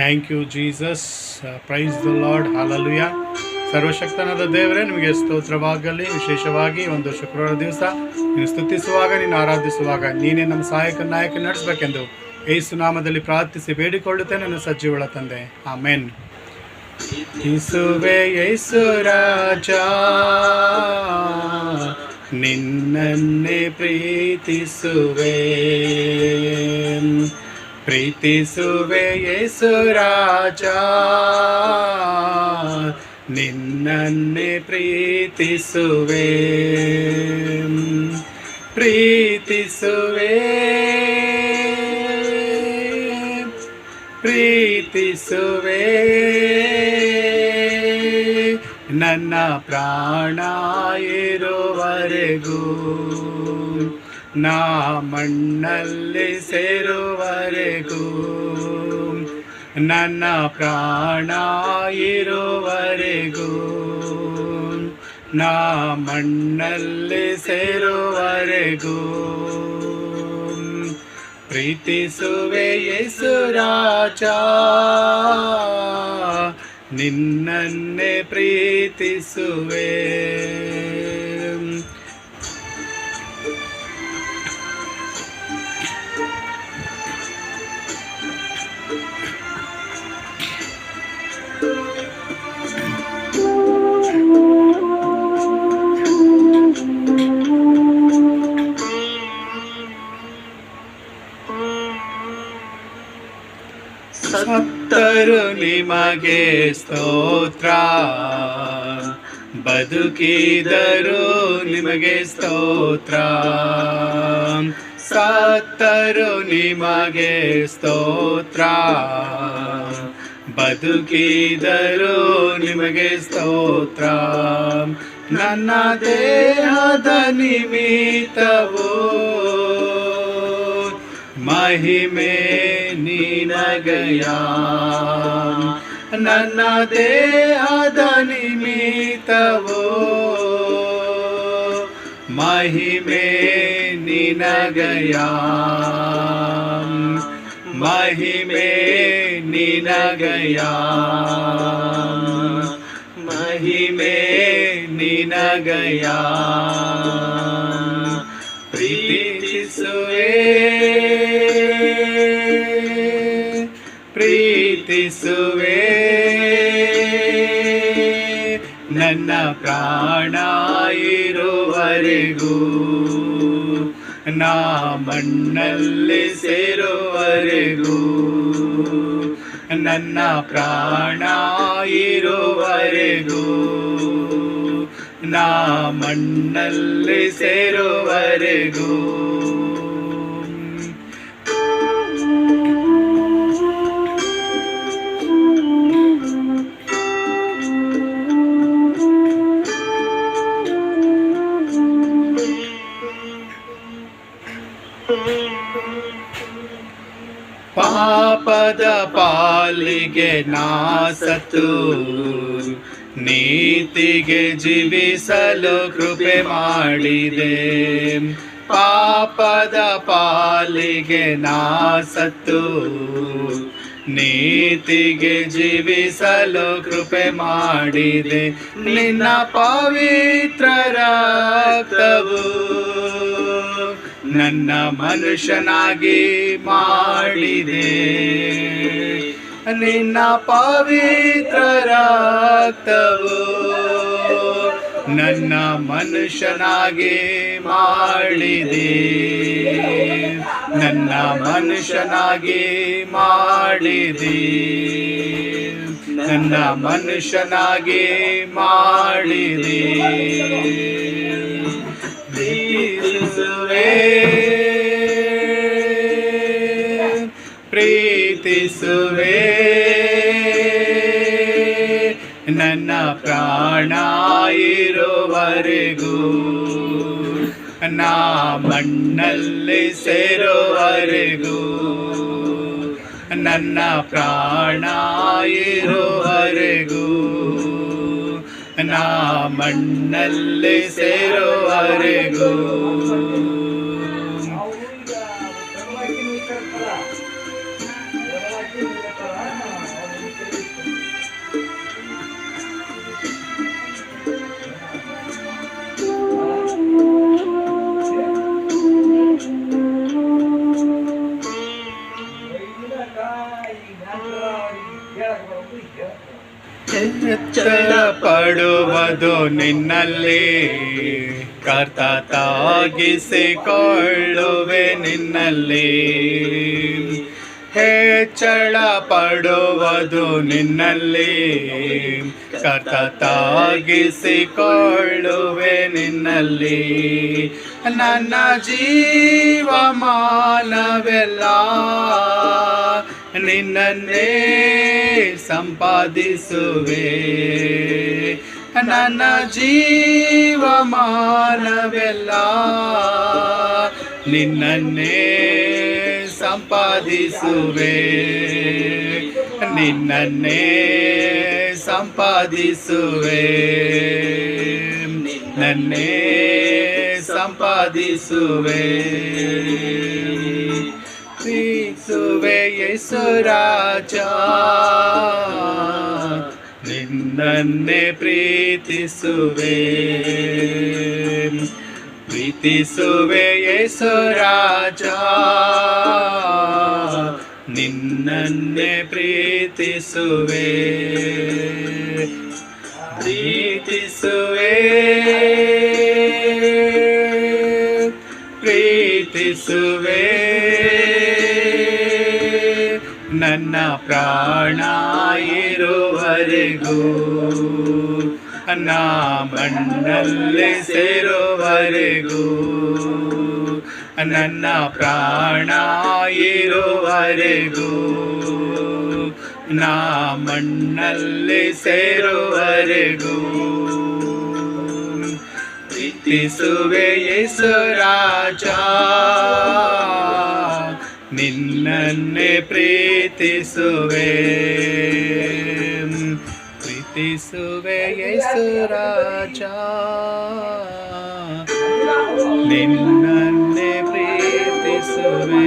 Thank you Jesus praise the Lord hallelujah ಸರ್ವಶಕ್ತನಾದ ದೇವರೇ, ನಿಮಗೆ ಸ್ತೋತ್ರವಾಗಲಿ. ವಿಶೇಷವಾಗಿ ಒಂದು ಶುಕ್ರವಾರ ದಿವಸ ನೀನು ಸ್ತುತಿಸುವಾಗ ನೀನು ಆರಾಧಿಸುವಾಗ, ನೀನೇ ನಮ್ಮ ಸಹಾಯಕ ನಾಯಕ ನಡೆಸಬೇಕೆಂದು ಏಸು ನಾಮದಲ್ಲಿ ಪ್ರಾರ್ಥಿಸಿ ಬೇಡಿಕೊಳ್ಳುತ್ತೇನೆ, ನನ್ನ ಸಜ್ಜೀವಳ ತಂದೆ. ಆಮೇನ್. ಇಸುವೆ ಯೇಸು ರಾಜ, ನಿನ್ನನ್ನೇ ಪ್ರೀತಿಸುವೆ. ಪ್ರೀತಿಸುವೆ ಯೇಸು ರಾಜ ನಿನ್ನನ್ನೇ ಪ್ರೀತಿಸುವೆ. ಪ್ರೀತಿಸುವೆ. ಪ್ರೀತಿಸುವೆ. ನನ್ನ ಪ್ರಾಣ ಇರುವರೆಗೂ ನಾ ಮಣ್ಣಲ್ಲಿ ಸೇರುವರೆಗೂ ನನ್ನ ಪ್ರಾಣ ಇರುವರೆಗೂ ನಾ ಮಣ್ಣಲ್ಲಿ ಸೇರುವರೆಗೂ ಪ್ರೀತಿಸುವೆ ಯೇಸು ರಾಜ ನಿನ್ನನ್ನೇ ಪ್ರೀತಿಸುವೆ. ನಿಮಗೆ ಸ್ತೋತ್ರ. ಬದುಕಿದರು ನಿಮಗೆ ಸ್ತೋತ್ರ. ಸತ್ತರು ನಿಮಗೆ ಸ್ತೋತ್ರ. ಬದುಕಿದರು ನಿಮಗೆ ಸ್ತೋತ್ರ. ನನ್ನ ದೇಹದ ನಿಮಿತ್ತವು ಮಹಿಮೆ ನಿನಗಯ ನನ್ನ ದೇಹದ ನಿಮಿತ್ತವು ಮಹಿಮೆ ನಿನಗಯ ಮಹಿಮೆ ನಿನಗಯ ಮಹಿಮೆ ನಿನಗಯ ಪ್ರೀತಿಸುವೆ ನನ್ನ ಪ್ರಾಣ ಇರುವರೆಗೂ. ನಾ ಮಣ್ಣಲ್ಲಿ ಸೇರುವರೆಗೂ. ನನ್ನ ಪ್ರಾಣ ಇರುವರೆಗೂ. ನಾ ಮಣ್ಣಲ್ಲಿ ಸೇರುವರೆಗೂ. ಪಾಪದ ಪಾಲಿಗೆ ನಾಸತು ನೀತಿಗೆ ಜೀವಿಸಲು ಕೃಪೆ ಮಾಡಿದೆ. ಪಾಪದ ಪಾಲಿಗೆ ನಾಸತ್ತು. ನೀತಿಗೆ ಜೀವಿಸಲು ಕೃಪೆ ಮಾಡಿದೆ. ನಿನ್ನ ಪವಿತ್ರ ರಕ್ತವು. ನನ್ನ ಮನುಷ್ಯನಾಗಿ ಮಾಡಿದೆ. ನಿನ್ನ ಪವಿತ್ರ ರಕ್ತವು ನನ್ನ ಮನುಷ್ಯನಾಗಿ ಮಾಡಿದೆ. ನನ್ನ ಮನುಷ್ಯನಾಗಿ ಮಾಡಿದೆ. ನನ್ನ ಮನುಷ್ಯನಾಗಿ ಮಾಡಿದೆ. ಪ್ರೀತಿಸುವೆ. ನನ್ನ ಪ್ರಾಣ ಇರುವರೆಗೂ ನಾ ಮಣ್ಣಲ್ಲಿ ಸೇರುವರೆಗೂ ನನ್ನ ಪ್ರಾಣ ಇರುವರೆಗೂ ನಾ ಮಣ್ಣಲ್ಲಿ ಸೇರುವರೆಗೂ ಪಡುವುದು ನಿನ್ನಲ್ಲಿ. ಕರ್ತ ತಾಗಿಸಿಕೊಳ್ಳುವೆ ನಿನ್ನಲ್ಲಿ. ಹೆಚ್ಚಳ ಪಡುವುದು ನಿನ್ನಲ್ಲಿ. ಕರ್ತ ತಾಗಿಸಿಕೊಳ್ಳುವೆ ನಿನ್ನಲ್ಲಿ. ನನ್ನ ಜೀವ ಮಾನವೆಲ್ಲ ನಿನ್ನನ್ನೇ ಸಂಪಾದಿಸುವೆ. ನನ್ನ ಜೀವಮಾನವೆಲ್ಲ ನಿನ್ನನ್ನೇ ಸಂಪಾದಿಸುವೆ. ನಿನ್ನನ್ನೇ ಸಂಪಾದಿಸುವೆ. ನನ್ನೇ ಸಂಪಾದಿಸುವೆ. ಪ್ರೀತಿಸುವೆ ಯೇಸುರಾಜ. ನಿನ್ನನ್ನೇ ಪ್ರೀತಿಸುವೆ ಪ್ರೀತಿಸುವೆ ಯೇಸುರಾಜ ನಿನ್ನನ್ನೇ ಪ್ರೀತಿಸುವೆ. ಪ್ರೀತಿಸುವೆ. ಪ್ರೀತಿಸುವೆ. ನನ್ನ ಪ್ರಾಣ ಇರುವರೆಗೂ. ನಾ ಮಣ್ಣಲ್ಲಿ ಸೇರುವರೆಗೂ. ನನ್ನ ಪ್ರಾಣ ಇರುವರೆಗೂ. ನಾ ಮಣ್ಣಲ್ಲಿ ಸೇರುವರೆಗೂ. ಪ್ರೀತಿಸುವೆ ಯೇಸುರಾಜ ನಿನ್ನನ್ನೇ ಪ್ರೀತಿಸುವೆ ಪ್ರೀತಿಸುವೆ ಯೇಸುರಾಜ ನಿನ್ನನ್ನೇ ಪ್ರೀತಿಸುವೆ